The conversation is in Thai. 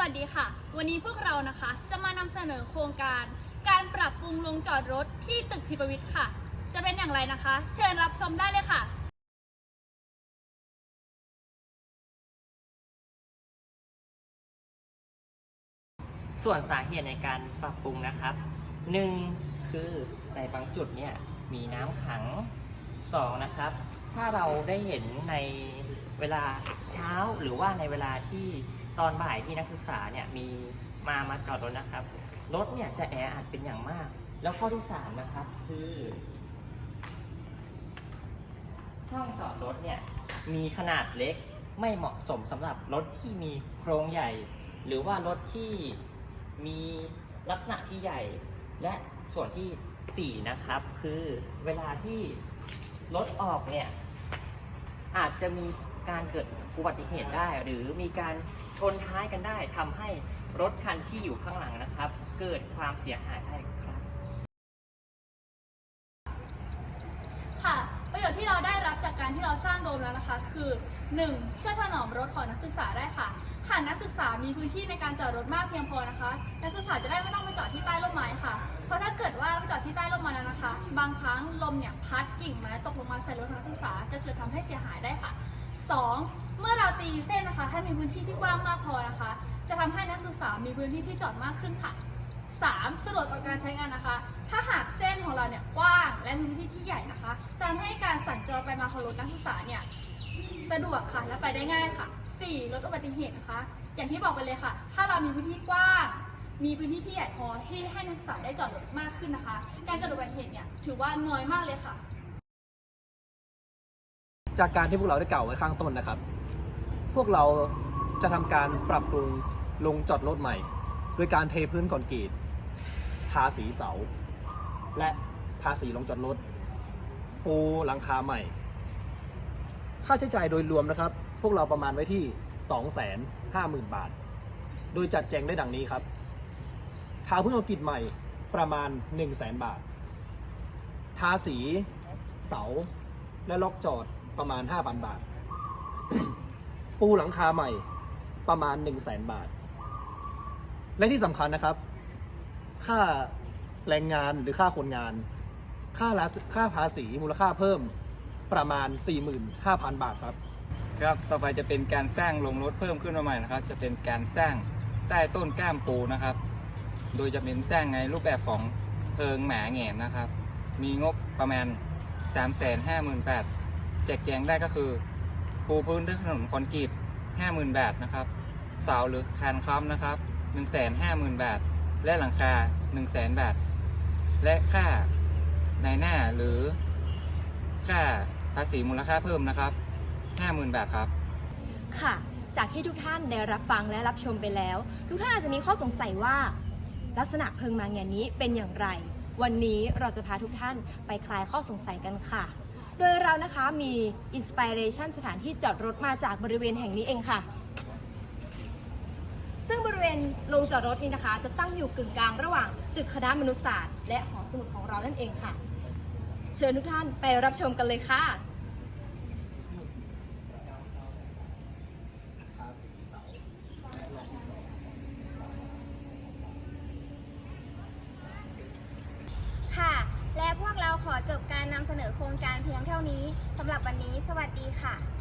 วัสดีค่ะ วันนี้พวกเรานะคะจะมานำเสนอโครงการ การปรับปรุงลงจอดรถที่ตึกทิพวิทย์ค่ะ จะเป็นอย่างไรนะคะ เชิญรับชมได้เลยค่ะ ส่วนสาเหตุในการปรับปรุงนะครับหนึ่งคือในบางจุดเนี่ยมีน้ำขังสองนะครับ ถ้าเราได้เห็นในเวลาเช้าหรือว่าในเวลาที่ ตอนบ่ายที่นักศึกษาเนี่ยมีมามาจอดรถนะครับ รถเนี่ยจะแออัดเป็นอย่างมาก แล้วข้อที่สามนะครับคือห้องจอดรถเนี่ยมีขนาดเล็กไม่เหมาะสมสำหรับรถที่มีโครงใหญ่ หรือว่ารถที่มีลักษณะที่ใหญ่ และส่วนที่4นะครับ คือเวลาที่รถออกเนี่ยอาจจะมี การเกิดอุบัติเหตุได้ หรือมีการชนท้ายกันได้ทำให้รถคันที่อยู่ข้างหลังนะครับ เกิดความเสียหายได้ครับ ค่ะ ประโยชน์ที่เราได้รับจากการที่เราสร้างโดมแล้วนะคะ คือ 1. ช่วยถนอมรถของนักศึกษาได้ค่ะหากนักศึกษามีพื้นที่ในการจอดรถมากเพียงพอนะคะ นักศึกษาจะได้ไม่ต้องไปจอดที่ใต้ร่มไม้ค่ะ เพราะถ้าเกิดว่าไปจอดที่ใต้ร่มไม้แล้วนะคะ บางครั้งลมเนี่ยพัดกิ่งไม้ตกลงมาใส่รถนักศึกษา จะเกิดทำให้เสียหายได้ค่ะ 2. เมื่อเราตีเส้นนะคะให้มีพื้นที่ที่กว้างมากพอนะคะ จะทำให้นักศึกษามีพื้นที่ที่จอดมากขึ้นค่ะ 3. สะดวกต่อการใช้งานนะคะ ถ้าหากเส้นของเราเนี่ยกว้างและมีพื้นที่ที่ใหญ่นะคะจะทำให้การสัญจรไปมาของรถนักศึกษาเนี่ยสะดวกค่ะและไปได้ง่ายค่ะ 4. ลดอุบัติเหตุนะคะ อย่างที่บอกไปเลยค่ะ ถ้าเรามีพื้นที่กว้าง มีพื้นที่ที่ใหญ่พอที่ให้นักศึกษาได้จอดรถมากขึ้นนะคะ การเกิดอุบัติเหตุเนี่ยถือว่าน้อยมากเลยค่ะ จากการที่พวกเราได้กล่าวไว้ข้างต้นนะครับ พวกเราจะทำการปรับปรุงลงจอดรถใหม่ โดยการเทพื้นคอนกรีตทาสีเสา และทาสีลงจอดรถปูหลังคาใหม่ ค่าใช้จ่ายโดยรวมนะครับ พวกเราประมาณไว้ที่ 250,000 บาท โดยจัดแจงได้ดังนี้ครับทาพื้นคอนกรีตใหม่ประมาณ 100,000บาท ทาสีเสาและล็อกจอด ประมาณ 5,000 บาท ปูหลังคาใหม่ประมาณ 1 0 0 0 0แบาท และที่สำคัญนะครับ ค่าแรงงานหรือค่าคนงาน ค่าลาค่าภาษีมูลค่าเพิ่มประมาณ 45,000 บาทครับ ครับ ต่อไปจะเป็นการสร้างโรงรถเพิ่มขึ้นมาใหม่นะครับ จะเป็นการสร้างใต้ต้นกล้ามปูนะครับ โดยจะเป็นสร้างในรูปแบบของเพิงหมาแหงนนะครับ มีงบประมาณ 3 5 0 0 0 0บาท แจกแจงได้ก็คือ ปูพื้นด้วยถนนคอนกรีต50,000 บาทนะครับ เสาหรือคานค้ำนะครับ 150,000 บาท และหลังคา 100,000 บาท และค่าในหน้าหรือค่าภาษีมูลค่าเพิ่มนะครับ 50,000 บาทครับ ค่ะ จากที่ทุกท่านได้รับฟังและรับชมไปแล้ว ทุกท่านอาจจะมีข้อสงสัยว่า ลักษณะเพิงมางานนี้เป็นอย่างไร วันนี้เราจะพาทุกท่านไปคลายข้อสงสัยกันค่ะ โดยเรานะคะมีอินสปิเรชันสถานที่จอดรถมาจากบริเวณแห่งนี้เองค่ะ ซึ่งบริเวณโรงจอดรถนี้นะคะ จะตั้งอยู่กึ่งกลางระหว่างตึกคณะมนุษยศาสตร์ และหอสมุดของเรานั่นเองค่ะ เชิญทุกท่านไปรับชมกันเลยค่ะค่ะ และพวกเรา ขอจบการนำเสนอโครงการเพียงเท่านี้สำหรับวันนี้ สวัสดีค่ะ